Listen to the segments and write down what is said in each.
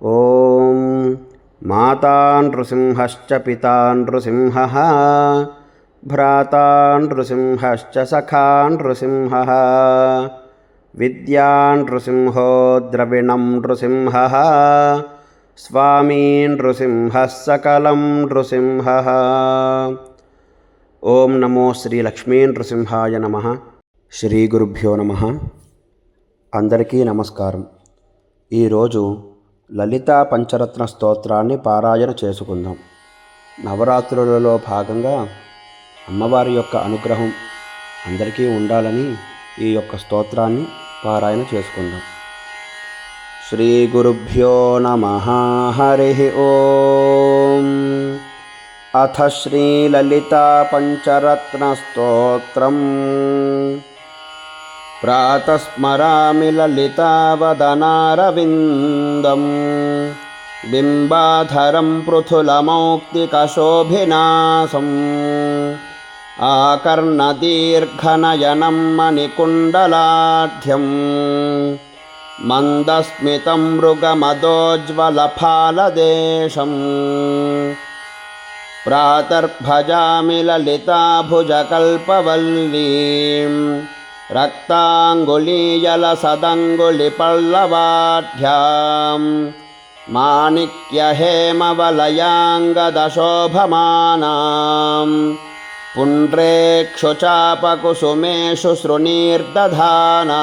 ॐ माता नृसिंहश्च पिता नृसिंहः भ्राता नृसिंहश्च सखा नृसिंहः विद्या नृसिंहो द्रविणं नृसिंहः स्वामी नृसिंहः सकलं नृसिंहः ఓం నమో శ్రీ లక్ష్మీ నృసింహాయ నమ శ్రీ గురుభ్యో నమ అందరికీ నమస్కారం ఈరోజు లలితా పంచరత్న స్తోత్రాన్ని పారాయణ చేసుకుందాం. నవరాత్రులలో భాగంగా అమ్మవారి యొక్క అనుగ్రహం అందరికీ ఉండాలని ఈ యొక్క స్తోత్రాన్ని పారాయణ చేసుకుందాం. శ్రీ గురుభ్యో నమ హరి ఓం. అథ శ్రీ పంచరత్న స్తోత్రం. स्मरामि ललितावदनारविन्दम्। बिम्बाधरं पृथुलमौक्तिकशोभिनासम्। आकर्णदीर्घनयनं मणिकुण्डलाढ्यम् मन्दस्मितं मृगमदोज्ज्वलफालदेशम्। प्रातर्भजामि ललिताभुजकल्पवल्लीं रक्ताङ्गुलीयलसदङ्गुलिपल्लवाढ्यां माणिक्यहेमवलयाङ्गदशोभमानां पुण्ड्रेक्षुचापकुसुमेषु सृणीर्दधानां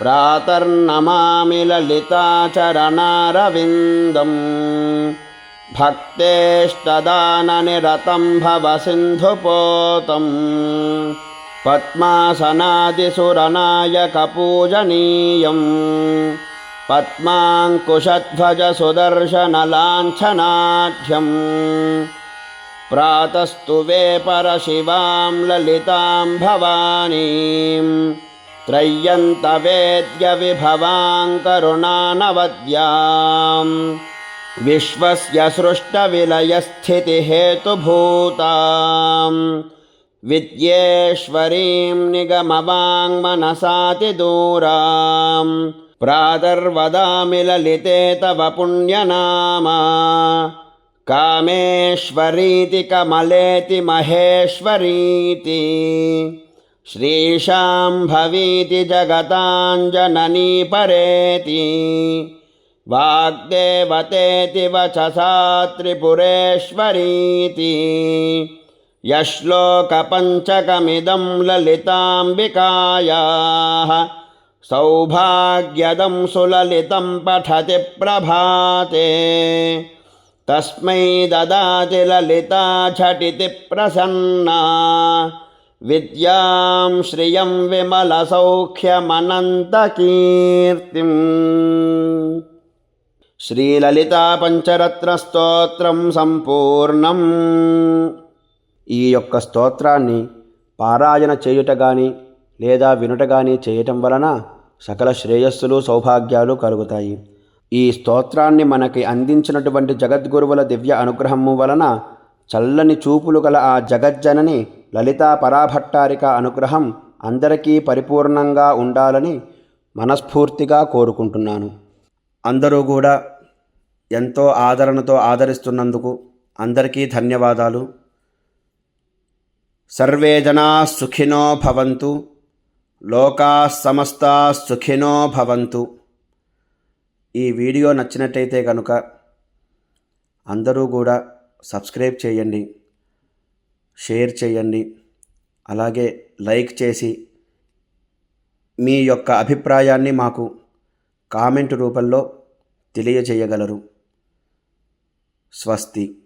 प्रातर्नमामि ललिताचरणारविन्दम् भक्तेष्टदाननिरतं भवसिन्धुपोतम् पद्मासनादिसुरनायकपूजनीयम् पद्माङ्कुशध्वजसुदर्शनलाञ्छनाढ्यम् प्रातस्तु वे परशिवां ललितां भवानीं त्रय्यन्तवेद्यविभवां करुणानवद्याम् विश्वस्य सृष्टविलयस्थितिहेतुभूतां विद्येश्वरीं निगमवाङ्मनसातिदूरां प्रातर्वदामि ललिते तव पुण्यनामा। कामेश्वरीति कमलेति महेश्वरीति श्रीशाम्भवीति जगताञ्जननी परेति वाग्देवतेति वचसा त्रिपुरेश्वरीति यश्लोकपञ्चकमिदं ललिताम्बिकायाः सौभाग्यदं सुललितं पठति प्रभाते। तस्मै ददाति ललिता झटिति प्रसन्ना। विद्यां श्रियं विमलसौख्यमनन्तकीर्तिम्। श्रीललितापञ्चरत्नस्तोत्रं सम्पूर्णम्। ఈ యొక్క స్తోత్రాన్ని పారాయణ చేయుట కానీ లేదా వినుట కానీ చేయటం వలన సకల శ్రేయస్సులు సౌభాగ్యాలు కలుగుతాయి. ఈ స్తోత్రాన్ని మనకి అందించినటువంటి జగద్గురువుల దివ్య అనుగ్రహము వలన చల్లని చూపులు గల ఆ జగజ్జనని లలితా పరాభట్టారిక అనుగ్రహం అందరికీ పరిపూర్ణంగా ఉండాలని మనస్ఫూర్తిగా కోరుకుంటున్నాను. అందరూ కూడా ఎంతో ఆదరణతో ఆదరిస్తున్నందుకు అందరికీ ధన్యవాదాలు. సర్వే జనా సుఖినో భవంతు. లోకా సమస్తా సుఖినో భవంతు. ఈ వీడియో నచ్చినట్టయితే కనుక అందరూ కూడా సబ్స్క్రైబ్ చేయండి షేర్ చేయండి అలాగే లైక్ చేసి మీ యొక్క అభిప్రాయాన్ని మాకు కామెంట్ రూపంలో తెలియజేయగలరు. స్వస్తి.